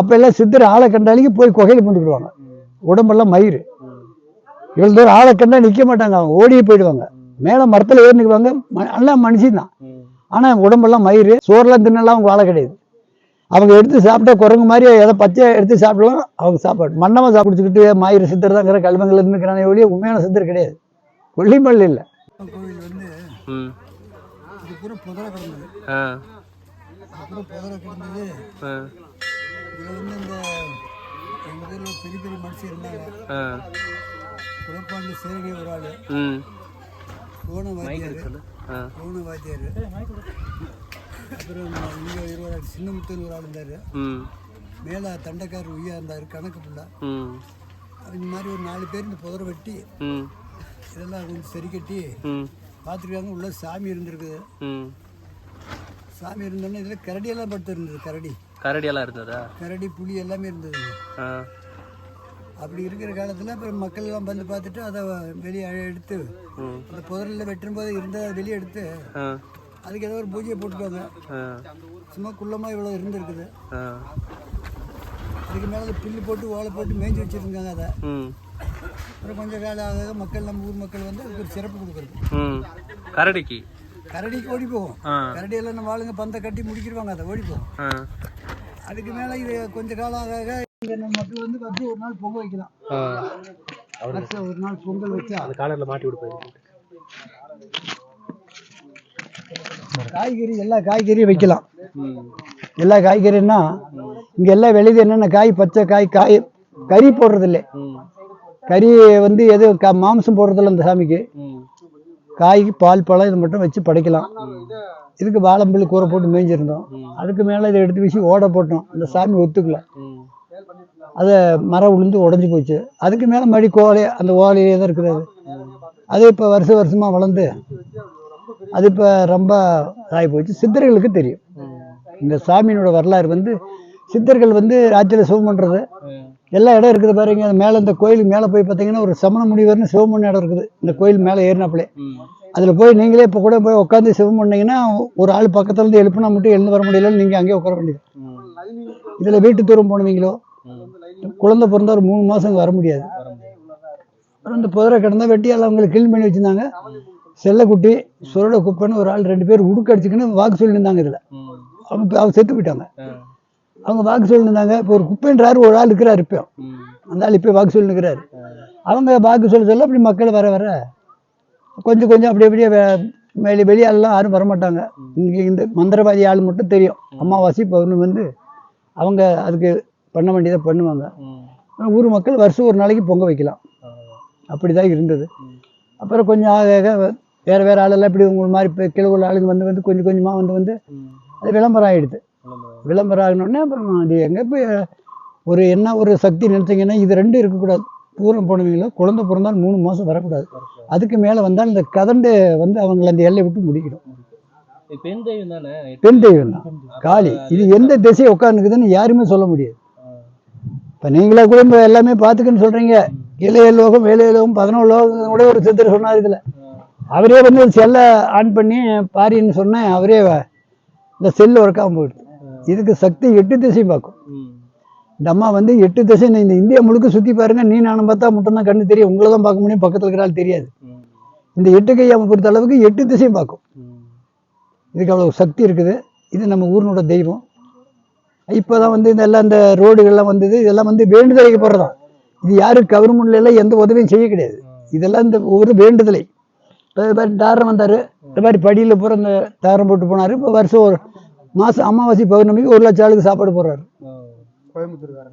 அப்ப எல்லாம் சித்தர் ஆளை கண்டாலிக்கு போய் குகையில பூந்துக்கிடுவாங்க. உடம்பெல்லாம் மயிறு. இவ்வளவு தூரம் ஆளை கண்டா நிக்க மாட்டாங்க அவங்க. ஓடியே போயிடுவாங்க. மேல மரத்துல ஏறி நிற்குவாங்க எல்லாம் மனுஷன் தான். ஆனா உடம்பெல்லாம் மயிறு. சோறுலாம் தின்னலாம் அவங்க வாழை கிடையாது. அவங்க எடுத்து சாப்பிட்டா குரங்கு மாதிரி எதை பச்சை எடுத்து சாப்பிடலாம். அவங்க சாப்பாடு. மன்னமா சாப்பிடுச்சுக்கிட்டு மயிறு சித்தர் தாங்கிற கல்வங்கள் இருந்துக்கிறானே ஒழிய உண்மையான சித்தர் கிடையாது. கொல்லிமல்லி இல்லை. கோவில் வந்து இது பூரா புதரை கிடந்தது. பூரா புதரை இதில் வந்து இந்த எங்கள் ஊரில் பெரிய பெரிய மனுஷன் இருந்தாங்க. குழப்பாண்டு சேரடி ஒரு ஆள். கோண வாத்தியார். கோண வாத்தியார். அப்புறம் இங்கே இருபது சின்னமுத்தன் ஒரு ஆள் இருந்தார். மேலே தண்டக்கார் உய்யா இருந்தார் கணக்கு புள்ளா. இந்த மாதிரி ஒரு நாலு பேர் இந்த புதரை வெட்டி இதெல்லாம் கொஞ்சம் சரி கட்டி பார்த்துருக்காங்க உள்ள சாமி இருந்திருக்குது. சாமி இருந்தோன்னே இதில் கரடியெல்லாம் படுத்து இருந்தது கரடி. கரடியெல்லாம் இருந்ததா? கரடி புலி எல்லாமே இருந்தது. ஆ. அப்படி இருக்கிற காலத்தில் அப்புறம் மக்கள் எல்லாம் வந்து பார்த்துட்டு அதை வெளியே எடுத்து அந்த புதரில் வெட்டும் போது இருந்த வெளியே எடுத்து அதுக்கு ஏதோ ஒரு பூஜையை போட்டுக்கோங்க சும்மா குள்ளமாக இவ்வளோ இருந்திருக்குது. அதுக்கு மேலே புல்லு போட்டு ஓலை போட்டு மேய்ஞ்சி வச்சுருந்தாங்க அதை. அப்புறம் கொஞ்சம் காலம் ஆக மக்கள் நம்ம ஊர் மக்கள் வந்து அதுக்கு ஒரு சிறப்பு கொடுக்குறது. கரடிக்கு? கரடிக்கு ஓடி போகும். கரடியெல்லாம் நம்ம ஆளுங்க பந்தை கட்டி முடிக்கிடுவாங்க அதை ஓடி போகும். அதுக்கு மேலே இது கொஞ்ச காலம் ஆக ஆக இங்க நம்ம மக்கள் வந்து வந்து ஒரு நாள் பொங்கல் வைக்கலாம். ஒரு நாள் பொங்கல் வச்சா. அந்த காலரில் மாட்டி விடுப்பேன் காய்கறி எல்லா காய்கறியும் வைக்கலாம். எல்லா காய்கறின்னா இங்கே எல்லாம் விளையுது என்னென்ன காய் பச்சை காய் காய் கறி போடுறதில்ல. ம். கறி வந்து எதுவும் க மாம்சம் போடுறதில்ல இந்த சாமிக்கு. ம் காய் பால் பழம் இது மட்டும் வச்சு படைக்கலாம். இதுக்கு வாழம்புல் கூரை போட்டு மேய்ஞ்சிருந்தோம். அதுக்கு மேலே இதை எடுத்து வீசி ஓட போட்டோம். இந்த சாமி ஒத்துக்கல. அதை மரம் விழுந்து உடஞ்சி போச்சு. அதுக்கு மேலே மடி கோலை அந்த ஓலையிலே தான் இருக்குது அது இப்போ வருஷம் வருஷமாக வளர்ந்து அது இப்போ ரொம்ப ஆகி போச்சு. சித்தர்களுக்கு தெரியும். இந்த சாமியினோட வரலாறு வந்து சித்தர்கள் வந்து ராத்திரியில் சிவம் பண்ணுறது எல்லா இடம் இருக்குது பாருங்க. மேலே இந்த கோயிலுக்கு மேலே போய் பார்த்தீங்கன்னா ஒரு சமண முனிவர்னு சிவம் பண்ண இடம் இருக்குது. இந்த கோயில் மேலே ஏறினாப்புலே. அதில் போய் நீங்களே இப்போ கூட போய் உட்காந்து சிவம் பண்ணீங்கன்னா ஒரு ஆள் பக்கத்துல இருந்து எழுப்புனா மட்டும் எழுந்து வர முடியலன்னு நீங்கள் அங்கேயே உட்கார வேண்டியது. இதில் வீட்டு தூரம் போனவங்களோ குழந்தை பிறந்தா ஒரு மூணு மாதம் வர முடியாது. அப்புறம் இந்த புதரை கிடந்தா வெட்டியால் அவங்களுக்கு க்ளீன் பண்ணி வச்சுருந்தாங்க. செல்லக்குட்டி சுரட குப்பைன்னு ஒரு ஆள் ரெண்டு பேர் உடுக்கு அடிச்சுக்கின்னு வாக்கு சொல்லியிருந்தாங்க இதில். அவங்க அவங்க செத்து போயிட்டாங்க. அவங்க வாக்கு சொல்லியிருந்தாங்க இப்போ ஒரு குப்பைன்றாரு ஒரு ஆள் இருக்கிறார் இப்போ. அந்த ஆள் இப்போ வாக்கு சொல்லிருக்கிறாரு. அவங்க வாக்கு சொல்ல சொல்ல அப்படி மக்கள் வர வர கொஞ்சம் கொஞ்சம் அப்படி அப்படியே மேலே வெளி வெளியாளெல்லாம் யாரும் வரமாட்டாங்க. இங்கே இந்த மந்திரவாதி ஆள் மட்டும் தெரியும். அமாவாசை பௌர்ணமி வந்து அவங்க அதுக்கு பண்ண வேண்டியதை பண்ணுவாங்க. ஊர் மக்கள் வருஷம் ஒரு நாளைக்கு பொங்க வைக்கலாம். அப்படி தான் இருந்தது. அப்புறம் கொஞ்சம் ஆக ஆக வேறு வேறு ஆளெல்லாம் இப்படி உங்கள் மாதிரி இப்போ கீழே உள்ள ஆளுங்க வந்து வந்து கொஞ்சம் கொஞ்சமாக வந்து வந்து அது விளம்பரம் ஆகிடுது விளம்பரம். ஆகினோடனே அப்புறம் அது எங்கே போய் ஒரு என்ன ஒரு சக்தி நினைச்சீங்கன்னா இது ரெண்டும் இருக்கக்கூடாது. தூரம் போனவங்களோ குழந்தை பிறந்தால் மூணு மாதம் வரக்கூடாது. அதுக்கு மேலே வந்தால் இந்த கதண்டு வந்து அவங்கள அந்த எல்லை விட்டு முடிக்கணும் பெண் தெய்வம் தானே? பெண் தெய்வம் தான். காளி. இது எந்த திசையை உட்காந்துக்குதுன்னு யாருமே சொல்ல முடியாது. இப்போ நீங்களே கூட இப்போ எல்லாமே பார்த்துக்குன்னு சொல்கிறீங்க இளைய லோகம் வேலைய லோகம் பதினோரு லோகம் கூட ஒரு சித்தர் சொன்னார் இதில். அவரே வந்து செல்லை ஆன் பண்ணி பாரின்னு சொன்னேன். அவரே இந்த செல் ஒர்க்காக போயிடுது. இதுக்கு சக்தி எட்டு திசையும் பார்க்கும். இந்த அம்மா வந்து எட்டு திசை இந்த இந்தியா முழுக்க சுற்றி பாருங்க நீ நானும் பார்த்தா மட்டும் தான் கண்ணு தெரியும். உங்களை தான் பார்க்க முடியும் பக்கத்தில் இருக்கிற ஆள் தெரியாது. இந்த எட்டு கையாம பொறுத்த அளவுக்கு எட்டு திசையும் பார்க்கும். இதுக்கு அவ்வளோ சக்தி இருக்குது. இது நம்ம ஊரினோட தெய்வம். இப்போ தான் வந்து இந்த எல்லாம் இந்த ரோடுகள்லாம் வந்தது. இதெல்லாம் வந்து வேண்டுதலைக்கு போடுறதான் இது யாரும் கவர்மெண்ட்ல எல்லாம் எந்த உதவியும் செய்ய கிடையாது. இதெல்லாம் இந்த ஒரு வேண்டுதலை. இப்போ இது மாதிரி தாரம் வந்தார். இந்த மாதிரி படியில் பூரா இந்த தாரம் போட்டு போனார். இப்போ வருஷம் ஒரு மாதம் அமாவாசை பௌர்ணமிக்கு ஒரு லட்சம் ஆளுக்கு சாப்பாடு போடுறாரு.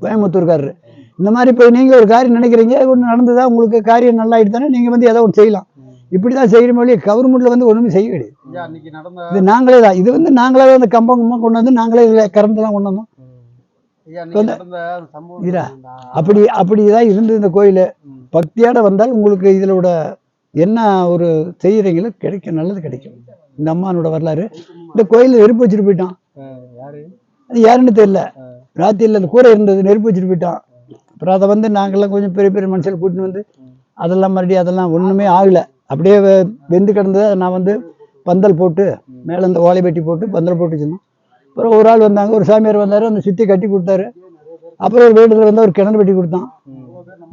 கோயம்புத்தூர்காரரு. இந்த மாதிரி இப்போ நீங்கள் ஒரு காரியம் நினைக்கிறீங்க ஒன்று நடந்ததா உங்களுக்கு காரியம் நல்லா ஆயிட்டு தானே நீங்கள் வந்து ஏதோ ஒன்று செய்யலாம். இப்படி தான் செய்கிற மொழி கவர்மெண்ட்டில் வந்து ஒன்றுமே செய்ய கிடையாது. இது நாங்களே தான். இது வந்து நாங்களே அந்த கம்பம் கும்பம் கொண்டு வந்து நாங்களே இதில் கறந்துலாம் கொண்டு வந்தோம். அப்படி அப்படி தான் இருந்தது இந்த கோயில். பக்தியோட வந்தால் உங்களுக்கு இதிலோட என்ன ஒரு செய்கிறீங்களோ கிடைக்கும் நல்லது கிடைக்கும். இந்த அம்மானோட வரலாறு. இந்த கோயிலில் நெருப்பு வச்சுட்டு போயிட்டான். யாரு? அது யாருன்னு தெரியல. ராத்திரியில் அந்த கூரை இருந்தது நெருப்பு வச்சுட்டு போயிட்டான். அப்புறம் அதை வந்து நாங்கள்லாம் கொஞ்சம் பெரிய பெரிய மனுஷங்களை கூட்டின்னு வந்து அதெல்லாம் மறுபடியும் அதெல்லாம் ஒன்றுமே ஆகலை. அப்படியே வெந்து கிடந்தது. அதை நான் வந்து பந்தல் போட்டு மேலே இந்த ஓலை பெட்டி போட்டு பந்தல் போட்டு வச்சிருந்தோம். அப்புறம் ஒரு ஆள் வந்தாங்க. ஒரு சாமியார் வந்தார். அந்த சுற்றி கட்டி கொடுத்தாரு. அப்புறம் ஒரு வேண்டுதல் வந்து ஒரு கிணறு வெட்டி கொடுத்தான்.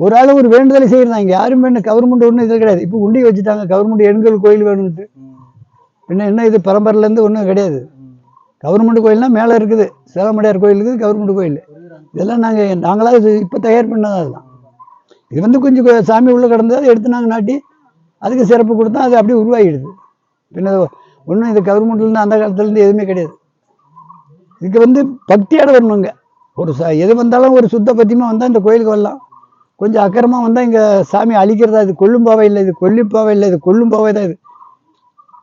ஒரு ஆள் ஒரு வேண்டுதலை செய்யறாங்க யாரும் வேணும் கவர்மெண்ட் ஒன்றும் இது கிடையாது. இப்போ உண்டி வச்சுட்டாங்க. கவர்மெண்ட் எண்கள் கோயில் வேணும்ட்டு இன்னும் என்ன இது பரம்பரையிலேருந்து ஒன்றும் கிடையாது. கவர்மெண்ட் கோயில்னா மேலே இருக்குது. சேலமடையார் கோயில் இருக்குது கவர்மெண்ட் கோயில். இதெல்லாம் நாங்கள் நாங்களாக இது இப்போ தயார் பண்ணது அதெல்லாம் இது வந்து கொஞ்சம் சாமி உள்ளே கிடந்தது அதை எடுத்து நாங்கள் நாட்டி அதுக்கு சிறப்பு கொடுத்தா அது அப்படியே உருவாகிடுது. பின்ன ஒன்றும் இது கவர்மெண்ட்லேருந்து அந்த காலத்துலேருந்து எதுவுமே கிடையாது. இதுக்கு வந்து பக்தியோட வரணுங்க ஒரு ச எது வந்தாலும் ஒரு சுத்த பத்தியமாக வந்தால் இந்த கோயிலுக்கு வரலாம். கொஞ்சம் அக்கறமாக வந்தால் இங்கே சாமி அழிக்கிறதா இது கொல்லும் பாவை இல்லை இது கொல்லிப்பாவை இல்லை இது கொல்லும் பாவை தான் இது இப்ப திருவிழாலாம் எப்ப இப்ப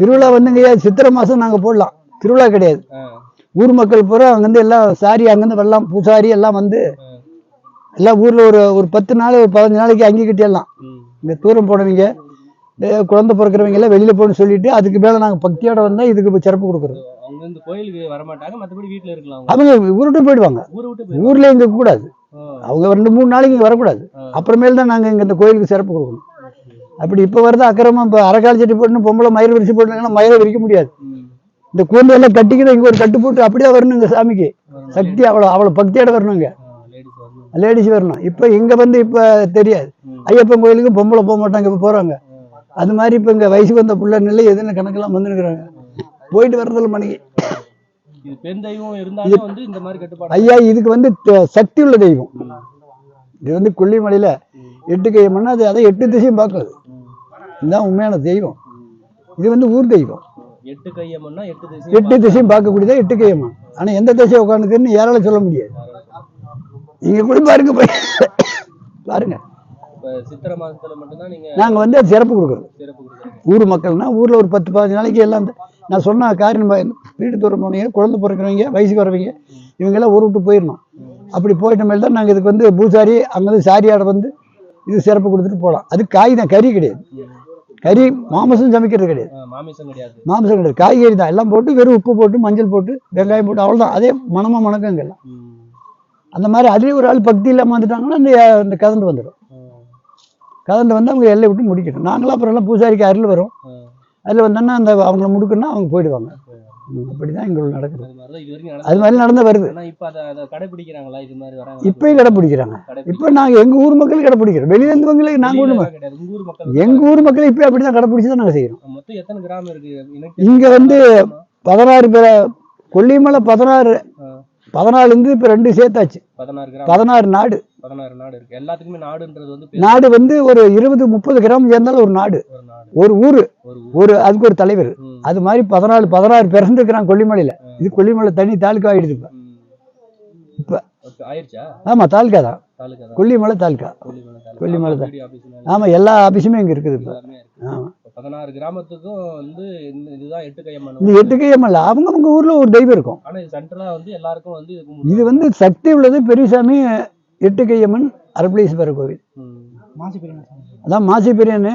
திருவிழா வந்துங்க சித்திரை மாதம் நாங்கள் போடலாம். திருவிழா கிடையாது. ஊர் மக்கள் பூரா அங்கேருந்து எல்லாம் சாரி அங்கேருந்து வரலாம். பூசாரி எல்லாம் வந்து. எல்லாம் ஊரில் ஒரு ஒரு பத்து நாள் ஒரு பதினஞ்சு நாளைக்கு அங்கே கட்டிடலாம். ம். இந்த தூரம் போனவங்க குழந்தை பிறக்கிறவங்க எல்லாம் வெளியில் போகணும்னு சொல்லிட்டு அதுக்கு மேலே நாங்கள் பக்தியோட வந்தால் இதுக்கு சிறப்பு கொடுக்குறோம் அவங்க. ஊருட்டு போயிடுவாங்க. ஊர்ல இங்க கூடாது அவங்க ரெண்டு மூணு நாளைக்கு இங்கே வரக்கூடாது. அப்புறமேல் தான் நாங்கள் இங்கே இந்த கோயிலுக்கு சிறப்பு கொடுக்கணும். அப்படி இப்போ வருது அக்கிரமா இப்போ அரைக்கால் சட்டி போட்டு பொம்பளை மயிர் விரிச்சு போட்டுங்கன்னா மயிரை விரிக்க முடியாது. இந்த கூந்தல் எல்லாம் கட்டிக்கிட்டு இங்கே ஒரு கட்டு போட்டு அப்படியே இந்த சாமிக்கு. சக்தி அவ்வளோ அவ்வளோ பக்தியோட வரணுங்க. லேடிஸ் வரணும். இப்போ இங்கே வந்து இப்போ தெரியாது. ஐயப்பன் கோயிலுக்கு பொம்பளை போக மாட்டாங்க இப்போ போகிறாங்க அது மாதிரி இப்போ இங்கே வயசுக்கு வந்த பிள்ளை நிலை எதுன்னு கணக்கெல்லாம் வந்துருக்குறாங்க. போயிட்டு வர்றதில்ல மணிக்கு. ஐயா இதுக்கு வந்து சக்தி உள்ள தெய்வம். இது வந்து கொல்லிமலையில் எட்டு கையம்னா அது அதை எட்டு திசையும் பார்க்காது. இதுதான் உண்மையான தெய்வம். இது வந்து ஊர் தெய்வம். எட்டு கையம்மன்னா எட்டு திசை எட்டு திசையும் பார்க்கக்கூடியதா எட்டு கையம்மா ஆனால் எந்த திசையை உட்காந்துக்குன்னு யாரால சொல்ல முடியாது. நீங்கள் கூட பாருங்க போய். பாருங்க. சித்திரை மட்டும்தான் நாங்கள் வந்து அது சிறப்பு கொடுக்குறோம். ஊர் மக்கள்னா ஊரில் ஒரு பத்து பதினஞ்சு நாளைக்கு எல்லாம் நான் சொன்ன காரியம் வீட்டு தூரம் போனீங்க குழந்தை பிறக்கிறவங்க வயசுக்கு வரவங்க இவங்கெல்லாம் ஊர் விட்டு போயிடணும். அப்படி போயிட்ட மேல் தான் நாங்கள் இதுக்கு வந்து பூசாரி அங்கேருந்து சாரியாட வந்து இது சிறப்பு கொடுத்துட்டு போகலாம் அது காய் தான் கறி கிடையாது. கறி மாமிசம் சமைக்கிறது கிடையாது. மாமிசம் கிடையாது. மாமிசம் கிடையாது. காய்கறி தான். எல்லாம் போட்டு வெறும் உப்பு போட்டு மஞ்சள் போட்டு வெங்காயம் போட்டு அவ்வளோதான் அதே மனமாக மணக்கங்க எல்லாம். ம். அந்த மாதிரி அதுலேயும் ஒரு ஆள் பக்தி இல்லாமல் வந்துட்டாங்கன்னா அந்த அந்த கதண்டு வந்துடும். கதண்டு வந்து அவங்க எல்லை விட்டு முடிக்கணும் நாங்களாம் அப்புறம் எல்லாம் பூசாரிக்கு அருள் வரும். அதில் வந்தோன்னா அந்த அவங்கள முடுக்குன்னா அவங்க போயிடுவாங்க. அப்படி தான் எங்களுக்கு நடக்குது. அது. மாதிரி நடந்து வருது. இப்பயும் கடைப்பிடிக்கிறாங்க இப்போ நாங்கள் எங்கள் ஊர் மக்கள் கடைப்பிடிக்கிறோம் வெளியிலேருந்தவங்களுக்கு நாங்கள் ஒன்று கிடையாது. உங்க ஊர் மக்கள் எங்கள் ஊர் மக்கள் இப்போ அப்படி தான் கடைப்பிடிச்சி தான் நாங்கள் செய்கிறோம் இங்க வந்து பதினாறு பேர் கொல்லிமலை பதினாறு பதினாலுலேருந்து இப்போ ரெண்டு சேர்த்தாச்சு. பதினாறு நாடு. பதினாறு நாடு இருக்கு. எல்லாத்துக்குமே நாடுன்றது வந்து நாடு வந்து ஒரு இருபது முப்பது கிராமம் சேர்ந்தாலும் ஒரு நாடு. ஒரு ஊர். ஒரு அதுக்கு ஒரு தலைவர். அது மாதிரி பதினாலு பதினாறு பிறந்துருக்கிறான் கொல்லிமலையில். இது கொல்லிமலை தனி தாலுக்கா ஆயிடுது இப்போ. இப்ப. ஆமாம் தாலுக்கா தான். கொல்லிமலை தாலுக்கா கொல்லிமலை தான். ஆமாம் எல்லா ஆஃபீஸுமே இங்கே இருக்குது இப்போ. இப்ப பதினாறு கிராமத்துக்கும் வந்து இதுதான் எட்டு கையம்மன் இந்த எட்டுக்கையமல்ல அவங்க அவங்க ஊரில் ஒரு தெய்வம் இருக்கும். ஆனா இது சென்ட்ரலா வந்து எல்லாருக்கும் வந்து இது. இது வந்து சக்தி உள்ளது பெரியசாமி எட்டுக்கையம்மன் அரபலீஸ்வரர் கோவில். அதான் மாசி பெரியன்னு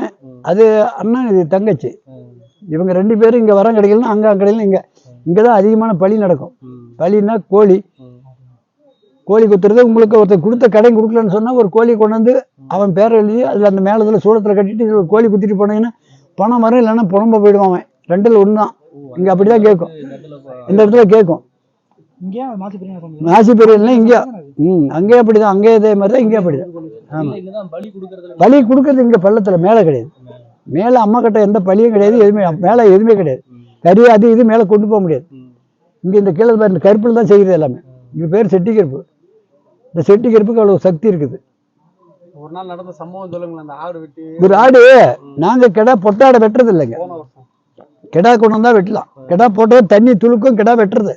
அது அண்ணன் இது தங்கச்சி. இவங்க ரெண்டு பேரும் இங்கே வரம் கிடைக்கலன்னா அங்கே கிடைக்கல இங்கே. இங்கே தான் அதிகமான பழி நடக்கும். பழின்னா கோழி. கோழி குத்துறது உங்களுக்கு ஒருத்தர் கொடுத்த கடை கொடுக்கலன்னு சொன்னால் ஒரு கோழி கொண்டு வந்து அவன் பேரை எழுதி அதில் அந்த மேலத்தில் சூளத்தில் கட்டிட்டு இதில் ஒரு கோழி குத்திட்டு போனீங்கன்னா பணம் வரும் இல்லைன்னா புலம்ப போயிடுவான் அவன். ரெண்டில் ஒன்று தான் இங்கே அப்படி தான் கேட்கும். இந்த இடத்துல கேட்கும். மாசி பெரியல்னா இங்கே ம் அங்கேயே அப்படி தான் அங்கேயே இதே மாதிரி தான் இங்கேயே அப்படி தான் இல்ல, இங்கதான் பலி கொடுக்கறது இங்கே பள்ளத்தில் மேலே கிடையாது. மேலே அம்மா கிட்ட எந்த பலியும் கிடையாது எதுவுமே மேலே எதுவுமே கிடையாது. கறி அது இது மேலே கொண்டு போக முடியாது. இங்கே இந்த கீழே இந்த கருப்பில் தான் செய்கிறது எல்லாமே. இங்கே பேர் செட்டி கருப்பு இந்த செட்டி கருப்புக்கு அவ்வளோ சக்தி இருக்குது. ஒரு நாள் நடந்த சம்பவம் சொல்லுங்களேன் அந்த ஆடு வெட்டி. ஒரு ஆடு நாங்கள் கிடா பொட்டாடை வெட்டுறது இல்லைங்க. கிடா கொண்டு வந்தால் வெட்டலாம். கிடா போட்டது தண்ணி துளுக்கும் கிடா வெட்டுறது.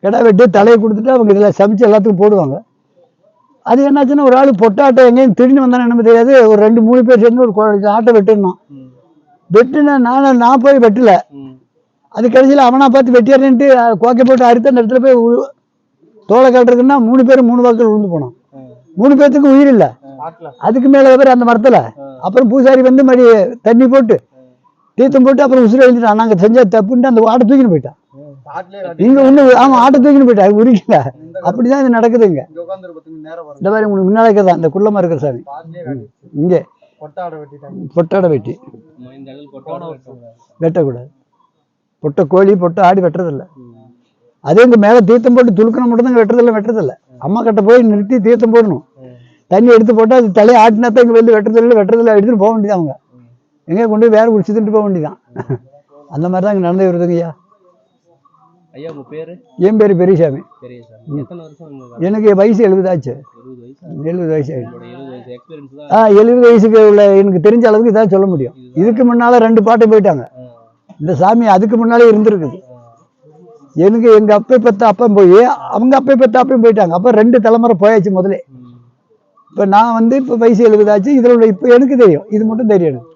கிடா வெட்டி தலையை கொடுத்துட்டு அவங்க இதில் சமைச்சு எல்லாத்துக்கும் போடுவாங்க. அது என்னாச்சுன்னா ஒரு ஆள் பொட்டாட்டை எங்கேயும் திரும்பி வந்தானே என்ன தெரியாது. ஒரு ரெண்டு மூணு பேர் சேர்ந்து ஒரு கொ- ஆட்டை வெட்டிருந்தோம் வெட்டினா நான் நான் போய் வெட்டல. அது கடைசியில் அவனா பார்த்து வெட்டியாருன்ட்டு கோக்கை போட்டு அறுத்து அந்த இடத்துல போய் தோலை கட்டுறதுன்னா மூணு பேர் மூணு வாக்கள் விழுந்து போனோம். மூணு பேர்த்துக்கு உயிர் இல்லை. அதுக்கு மேலே பேர் அந்த மரத்தில். அப்புறம் பூசாரி வந்து மறுபடி தண்ணி போட்டு தீர்த்தம் போட்டு அப்புறம் உசுறு எழுதிட்டான். நாங்கள் செஞ்ச தப்புன்ட்டு அந்த ஆட்டை தூக்கின்னு போயிட்டான். இங்கே ஒன்று ஆமாம் ஆட்டை தூக்கின்னு போயிட்டான் அது உரிக்கல அப்படி தான் இது நடக்குது இங்கே. இங்க உட்காந்துரு பத்துக்கு நேரம் வரும். இந்த மாதிரி உங்களுக்கு முன்னாலே இருக்கிறதா இந்த குள்ளமாக இருக்கிற சாமி இங்கே. பொட்டாடை வெட்டி. இந்த இடத்துல கொட்டோட வெட்டக்கூடாது. பொட்டை கோழி பொட்டை ஆடி வெட்டுறதில்ல. அதே இங்கே மேலே தீர்த்தம் போட்டு துளுக்கணும் மட்டும் தான் வெட்டுறதில்ல வெட்டுறதில்ல. அம்மா கிட்ட போய் நிறுத்தி தீர்த்தம் போடணும். தண்ணி எடுத்து போட்டால் அது தலையை ஆட்டினா தான் இங்கே வந்து வெட்டுறதில்ல வெட்டுறதில்ல எடுத்துகிட்டு போக வேண்டியது அவங்க. எங்கேயோ கொண்டு போய் வேற குடிச்சுட்டு போக வேண்டியதான் அந்த மாதிரி தான் இங்கே நடந்து வருதுங்க ஐயா ஐயா உங்க பேரு? என் பேர் பெரியசாமி. பெரிய சார் எத்தனை வருஷம் எனக்கு வயசு எழுபதாச்சு. வயசு? எழுபது வயசு ஆயிடுச்சு. எழுபது வயசு தான். ஆ எழுபது வயசுக்கு உள்ள எனக்கு தெரிஞ்ச அளவுக்கு இதான் சொல்ல முடியும். இதுக்கு முன்னால ரெண்டு பாட்டு போயிட்டாங்க. இந்த சாமி அதுக்கு முன்னாலே இருந்திருக்குது. எனக்கு எங்க அப்பை பெத்த அப்பன் போய் அவங்க அப்பை பெத்த அப்பையும் போயிட்டாங்க. அப்ப ரெண்டு தலைமுறை போயாச்சு முதல்ல இப்ப நான் வந்து இப்ப வயசு எழுபதாச்சு. இதுல உள்ள இப்ப எனக்கு தெரியும். இது மட்டும் தெரியும் எனக்கு.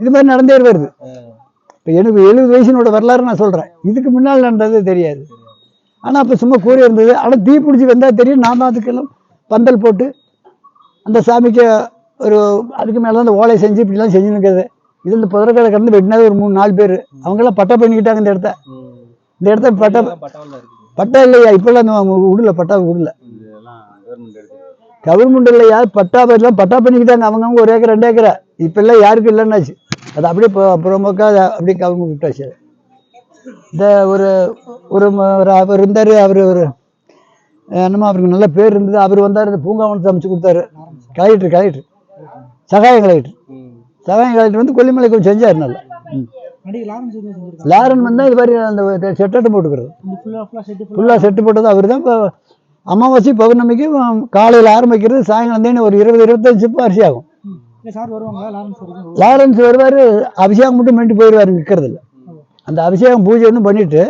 இது மாதிரி நடந்தே வருது. இப்ப எனக்கு எழுபது வயசினோட வரலாறு நான் சொல்றேன். இதுக்கு முன்னால் நடந்தது தெரியாது. ஆனா அப்ப சும்மா கூறி இருந்தது. ஆனா தீ பிடிச்சி வந்தா தெரியும். நாம அதுக்கெல்லாம் பந்தல் போட்டு அந்த சாமிக்கு ஒரு அதுக்கு மேலே அந்த ஓலை செஞ்சு இப்படிலாம் செஞ்சு நிற்கிறது இது இந்த புதற்கடை கடந்து வெட்டினது ஒரு மூணு நாலு பேர். அவங்கெல்லாம் பட்டா பண்ணிக்கிட்டாங்க இந்த இடத்த. இந்த இடத்த பட்டா பட்டா இல்லையா? இப்பெல்லாம் விடல பட்டா விடல கவர்மெண்ட் இல்லையா? பட்டா பேர்லாம் பட்டா பண்ணிக்கிட்டாங்க. அவங்கவுங்க ஒரு ஏக்கர் ரெண்டு ஏக்கரை? இப்பெல்லாம் யாருக்கும் இல்லைன்னாச்சு. அது அப்படியே இப்போ புறம்போக்கா அதை அப்படியே கவுங்க விட்டாச்சு. இந்த ஒரு ஒரு அவர் இருந்தார் அவர் ஒரு என்னமோ அவருக்கு நல்ல பேர் இருந்தது. அவர் வந்தார் இந்த பூங்காவனத்தை அமைச்சு கொடுத்தாரு. Collector collector. Sagayam collector. Sagayam collector வந்து கொல்லிமலை கொஞ்சம் செஞ்சார் நல்லா. லாரன் வந்தால் இது மாதிரி அந்த செட்டட்டு போட்டுக்கிறது. ஃபுல்லாக செட்டு போட்டது அவர் தான் இப்போ அமாவாசை பௌர்ணமிக்கு காலையில் ஆரம்பிக்கிறது சாயங்காலம் தேனி ஒரு இருபது இருபத்தஞ்சு சிப்பு அரிசி ஆகும் லாரன்ஸ் வருவார் அபிஷேகம் மட்டும் பண்ணிட்டு போயிடுவார் நிற்கிறது இல்லை அந்த அபிஷேகம் பூஜை வந்து பண்ணிட்டு.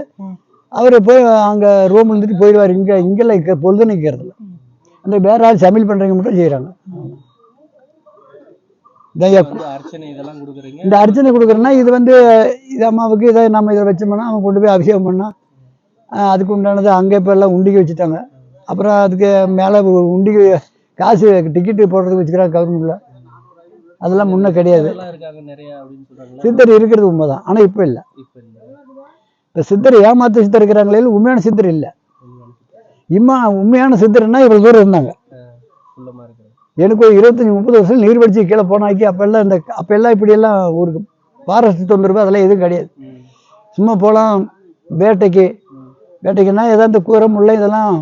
அவர் போய் அங்கே ரூம் இருந்துட்டு போயிடுவார் இங்கே இங்கெல்லாம் இருக்க பொழுது நிற்கிறது இல்லை அந்த வேற ஆள் சமையல் பண்ணுறவங்க மட்டும் செய்கிறாங்க இந்த அர்ச்சனை கொடுக்குறேன்னா இது வந்து இது அம்மாவுக்கு இதை நம்ம இதை வச்சோம்னா அவங்க கொண்டு போய் அபிஷேகம் பண்ணால் அதுக்கு உண்டானது அங்கே இப்போ எல்லாம் உண்டிகை வச்சுட்டாங்க. அப்புறம் அதுக்கு மேலே உண்டிகை காசு டிக்கெட்டு போடுறதுக்கு வச்சுக்கிறாங்க கவர்மெண்ட்டில் அதெல்லாம் முன்ன கிடையாது. சித்தர் இருக்கிறது உண்மைதான். ஆனால் இப்போ இல்லை. இப்ப சித்தர் ஏமாத்து சித்தர் இருக்கிறாங்களே உண்மையான சித்தர் இல்லை. இம்மா உண்மையான சித்தர்னா இவ்வளோ தூரம் இருந்தாங்க. எனக்கு ஒரு இருபத்தஞ்சி முப்பது வருஷம் நீர் வடிச்சு கீழே போனாக்கி அப்போல்லாம் இந்த அப்போல்லாம் இப்படியெல்லாம் ஊருக்கு ஃபாரஸ்ட் தொந்தரவு அதெல்லாம் எதுவும் கிடையாது. சும்மா போகலாம் வேட்டைக்கு. வேட்டைக்குன்னா ஏதாவது இந்த கூரை முல்லை இதெல்லாம்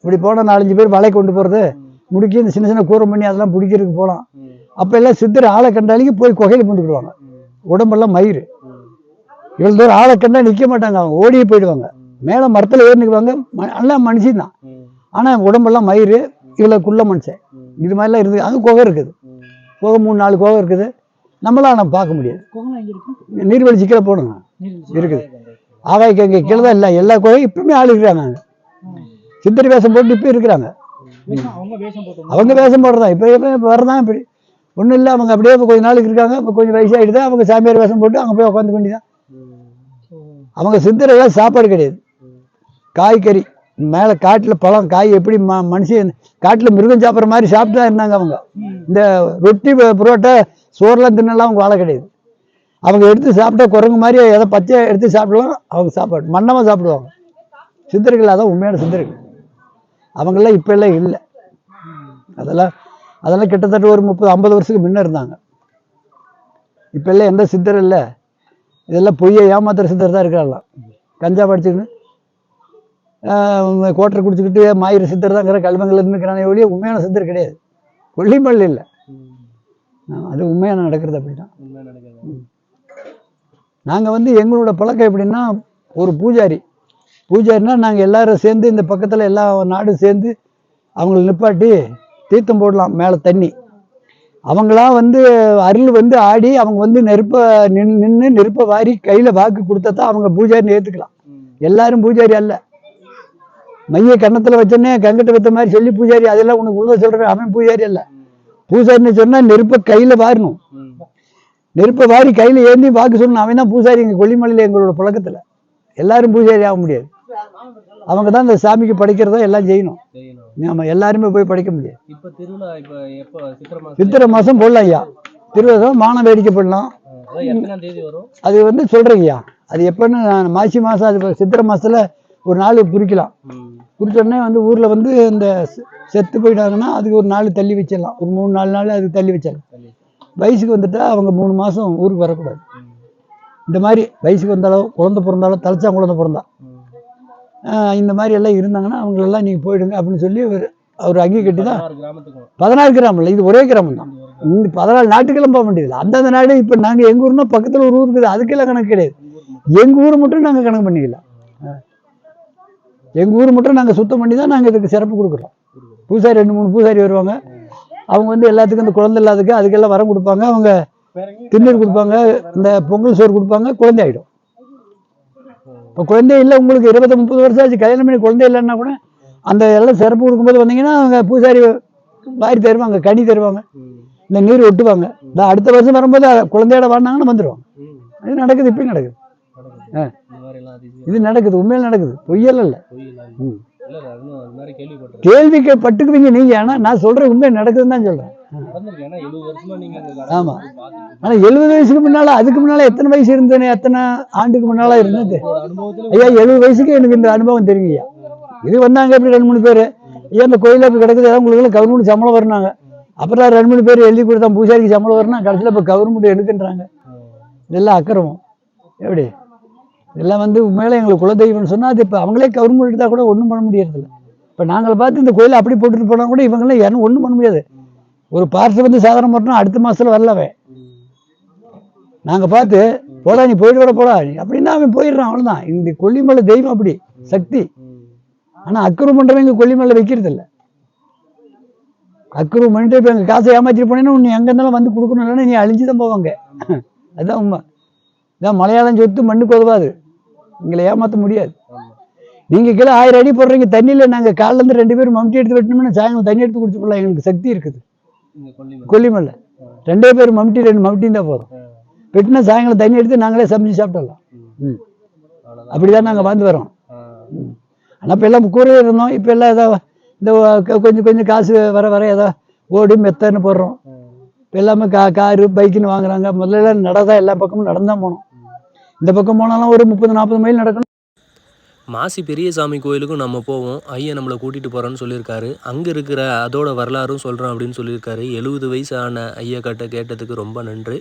இப்படி போனால் நாலஞ்சு பேர் வலை கொண்டு போகிறது முடுக்கி இந்த சின்ன சின்ன கூரை பண்ணி அதெல்லாம் பிடிக்கிறதுக்கு போகலாம். அப்போ எல்லாம் சித்தர் ஆளை கண்டாலிக்கு போய் குகையில் பூந்துக்கிடுவாங்க. உடம்பெல்லாம் மயிறு. இவ்வளோ தூரம் ஆளை கண்டா நிற்க மாட்டாங்க. அவங்க ஓடியே போயிடுவாங்க. மேலே மரத்தில் ஏறி நிற்குவாங்க எல்லாம் மனுஷன் தான் ஆனால் உடம்பெல்லாம் மயிறு. இவ்வளோ குள்ள மனுஷன். இது மாதிரிலாம் இருக்குது. அங்கே குகை இருக்குது. குகை மூணு நாலு குகை இருக்குது. நம்மளாம் ஆனால் பார்க்க முடியாது. கோகலாம் எங்க இருக்கு? நீர்வழி கீழே போடுங்க. நீர்வீழ்ச்சி. இருக்குது. ஆகாய்க்கு அங்கே கீழே. தான் இல்லை. எல்லா குகையும் இப்பவுமே ஆள் இருக்கிறாங்க அங்கே சித்தர் வேஷம் போட்டு இப்போ இருக்கிறாங்க. அவங்க வேஷம் அவங்க போடுறதான் இப்போ இப்போ இப்போ வரதான் இப்படி ஒன்றும் இல்லை அவங்க அப்படியே இப்போ கொஞ்ச நாளுக்கு இருக்காங்க இப்போ கொஞ்சம் வயசாகிடுது அவங்க சாமியார் வேஷம் போட்டு அங்கே போய் உட்காந்து வேண்டியதான் அவங்க சித்தரெல்லாம் சாப்பாடு கிடையாது. காய்கறி மேலே காட்டில் பழம் காய் எப்படி ம மனுஷன் காட்டில் மிருகம் சாப்பிட்ற மாதிரி சாப்பிட்டு தான் இருந்தாங்க அவங்க. இந்த ரொட்டி புரோட்டா சோறுலாம் தின்னலாம் அவங்க வாழ கிடையாது. அவங்க எடுத்து சாப்பிட்டா குரங்கு மாதிரி எதை பச்சை எடுத்து சாப்பிடலாம் அவங்க சாப்பாடு மன்னமாக சாப்பிடுவாங்க. சித்தர்கள் அதான் உண்மையான சித்தர்கள் அவங்கெல்லாம் இப்போ எல்லாம் இல்லை. அதெல்லாம் அதெல்லாம் கிட்டத்தட்ட ஒரு முப்பது ஐம்பது வருஷத்துக்கு முன்ன இருந்தாங்க. இப்போ எல்லாம் எந்த சித்தர் இல்லை. இதெல்லாம் பொய்யை ஏமாத்துற சித்தர் தான் இருக்காங்களாம் கஞ்சா படிச்சுக்கின்னு கோட்டரை குடிச்சுக்கிட்டு மாயிர சித்தர் தாங்கிற கல்வங்கள் இருந்துக்கிறானே ஒழிய உண்மையான சித்தர் கிடையாது. கொல்லிமல்லி இல்லை. அது உண்மையான நடக்கிறது அப்படிதான் நாங்கள் வந்து எங்களோட பழக்கம் எப்படின்னா ஒரு பூஜாரி. பூஜாரினா நாங்கள் எல்லாரும் சேர்ந்து இந்த பக்கத்தில் எல்லா நாடும் சேர்ந்து அவங்கள நிப்பாட்டி தீர்த்தம் போடலாம் மேலே தண்ணி. அவங்களா வந்து அருள் வந்து ஆடி அவங்க வந்து நெருப்பை நின்று நின்று நெருப்பை வாரி கையில் வாக்கு கொடுத்தா தான் அவங்க பூஜாரின்னு ஏற்றுக்கலாம் எல்லாரும் பூஜாரி அல்ல. மைய கன்னத்தில் வச்சோன்னே கங்கட்ட வைத்த மாதிரி சொல்லி பூஜாரி அதெல்லாம் உனக்கு உள்ள சொல்கிறேன் அவன் பூஜாரி அல்ல. பூஜாரின்னு சொன்னால் நெருப்பை கையில் வாரணும். நெருப்பை வாரி கையில் ஏந்தி வாக்கு சொல்லணும் அவன் தான் பூசாரி எங்கள் கொல்லிமலையில் எங்களோட பழக்கத்தில். எல்லாரும் பூஜாரி ஆக முடியாது. அவங்க தான் இந்த சாமிக்கு படைக்கிறதோ எல்லாம் செய்யணும். நம்ம எல்லாருமே போய் படைக்க முடியாது. சித்திரை மாசம். மாதம் போடலாம் ஐயா. திருவிழா மானம் வேடிக்கை பண்ணலாம் அது வந்து சொல்கிறேங்கய்யா அது எப்போன்னு மாசி மாதம் அது சித்திரை மாதத்தில் ஒரு நாள் குறிக்கலாம். குறிச்சோடனே வந்து ஊரில் வந்து இந்த செத்து போயிட்டாங்கன்னா அதுக்கு ஒரு நாள் தள்ளி வச்சிடலாம். ஒரு மூணு நாலு நாள் அதுக்கு தள்ளி வச்சிடலாம். வயசுக்கு வந்துட்டா அவங்க மூணு மாதம் ஊருக்கு வரக்கூடாது. இந்த மாதிரி வயசுக்கு வந்தாலும் குழந்தை பிறந்தாலும் தலைச்சா குழந்தை பிறந்தா. இந்த மாதிரி எல்லாம் இருந்தாங்கன்னா அவங்களெல்லாம் நீங்கள் போயிடுங்க அப்படின்னு சொல்லி அவர் அவர் அங்கி கட்டி தான் பதினாறு கிராமம் இல்லை இது ஒரே கிராமம் தான். இந்த பதினாலு நாட்டுக்கெல்லாம் போக வேண்டியதில்லை. அந்தந்த நாடு இப்போ நாங்கள் எங்கள் ஊர்னா பக்கத்தில் ஒரு ஊர் இருக்குது அதுக்கெல்லாம் கணக்கு கிடையாது. எங்கள் ஊர் மட்டும். நாங்கள் கணக்கு பண்ணிக்கலாம் எங்கள் ஊர் மட்டும் நாங்கள் சுத்தம் பண்ணி தான் நாங்கள் இதுக்கு சிறப்பு கொடுக்குறோம். பூசாரி ரெண்டு மூணு பூசாரி வருவாங்க. அவங்க வந்து எல்லாத்துக்கும் இந்த குழந்தை இல்லாததுக்கு அதுக்கெல்லாம் வரம் கொடுப்பாங்க. அவங்க திருநீர் கொடுப்பாங்க இந்த பொங்கல் சோறு கொடுப்பாங்க குழந்தை ஆகிடும் குழந்தை இல்லை உங்களுக்கு இருபது முப்பது வருஷம் ஆச்சு கல்யாணம் பண்ணி குழந்தை இல்லைன்னா கூட அந்த எல்லாம் சிறப்பு கொடுக்கும்போது வந்தீங்கன்னா அவங்க பூசாரி வாரி தருவாங்க கனி தருவாங்க. இந்த நீர் ஒட்டுவாங்க. இந்த அடுத்த வருஷம் வரும்போது குழந்தையோட வாழ்ந்தாங்கன்னா வந்துடுவாங்க இது நடக்குது இப்பயும் நடக்குது. இது நடக்குது உண்மையில் நடக்குது. பொய்யெல்லாம் இல்லை கேள்விக்கு பட்டுக்குவீங்க நீங்கள் ஆனால் நான் சொல்கிறேன் உண்மை நடக்குதுன்னு தான் சொல்கிறேன் ஆமா. ஆனால் எழுபது வயசுக்கு முன்னால் அதுக்கு முன்னால் எத்தனை வயசு இருந்தேனே எத்தனை ஆண்டுக்கு முன்னால் இருந்தது? ஐயா எழுபது வயசுக்கு எனக்கு இந்த அனுபவம் தெரியும் ஐயா. இது வந்தாங்க இப்படி ரெண்டு மூணு பேர்? ஐயா இந்த கோயிலில் இப்படி கிடக்குது ஏதாவது உங்களுக்கு கவர்மெண்ட் சம்பளம் வரனாங்க அப்புறம் ரெண்டு மூணு பேர் எழுதி கொடுத்தா பூசாரிக்கு சம்பளம் வரணும் கடைசியில் இப்போ கவர்மெண்ட் எடுக்குன்றாங்க. இதெல்லாம் அக்கிரமம். எப்படி? இதெல்லாம் வந்து உண்மையில எங்களுக்கு குலதெய்வம்னு சொன்னால் அது இப்போ அவங்களே கவர்மெண்ட் எடுத்தால் கூட ஒன்றும் பண்ண முடியறதில்ல. இப்போ நாங்கள் பார்த்து இந்த கோயிலை அப்படி போட்டுட்டு போனால் கூட இவங்களாம் யாரும் ஒன்றும் பண்ண முடியாது. ஒரு பார்சல் வந்து சாதனம் மட்டும் அடுத்த மாதத்தில் வரலவே நாங்கள் பார்த்து போடா நீ போயிட்டு கூட போடா. நீ அப்படின்னா அவன் போயிடுறான் அவ்வளோதான் இந்த கொல்லிமலை தெய்வம் அப்படி சக்தி. ஆனால் அக்குரு பண்ணுறவங்க கொல்லிமலை வைக்கிறது இல்ல அக்குரு பண்ணிட்டு இப்போ எங்கள் காசை ஏமாற்றிட்டு போனேன்னா உன்னை எங்கே இருந்தாலும் வந்து கொடுக்கணும். இல்லைன்னா நீ அழிஞ்சு தான் போவாங்க. அதுதான் உண்மை. இதான் மலையாளம் சொத்து மண்ணுக்கு உதவாது எங்களை ஏமாற்ற முடியாது. நீங்கள் கீழே ஆயிரம் அடி போடுறீங்க தண்ணியில் நாங்கள் காலிலேருந்து ரெண்டு பேரும் மம்டி எடுத்து வெட்டினோம்னா சாயங்காலம் தண்ணி எடுத்து குடிச்சு போடலாம் எங்களுக்கு சக்தி இருக்குது. கொல்லிமலை ரெண்டே பேர் மம்டி ரெண்டு மம்டியும் தான் போதும் வெட்டினா சாயங்காலம் தண்ணி எடுத்து நாங்களே சமைச்சு சாப்பிடலாம் ம். அவ்வளவுதான். அப்படி தான் நாங்கள் வாழ்ந்து வரோம். ஆ. ஆனால் இப்போ எல்லாம் கூரையில் இருந்தோம். இப்போ எல்லாம் ஏதோ இந்த கொஞ்சம் கொஞ்சம் காசு வர வர ஏதோ ஓடி மெத்தன்னு போடுறோம். இப்போ எல்லாமே கா காரு பைக்குன்னு வாங்குறாங்க. முதல்ல நடதான் எல்லா பக்கமும் நடந்தான் போனோம். இந்த பக்கம் போனாலும் ஒரு முப்பது நாற்பது மைல் நடக்கணும். மாசி பெரியசாமி கோயிலுக்கும் நம்ம போவோம். ஐயா நம்மளை கூட்டிகிட்டு போகிறோன்னு சொல்லியிருக்காரு. அங்கே இருக்கிற அதோட வரலாறும் சொல்கிறோம் அப்படின்னு சொல்லியிருக்காரு. எழுபது வயசான ஐயா கிட்ட கேட்டதுக்கு ரொம்ப நன்றி.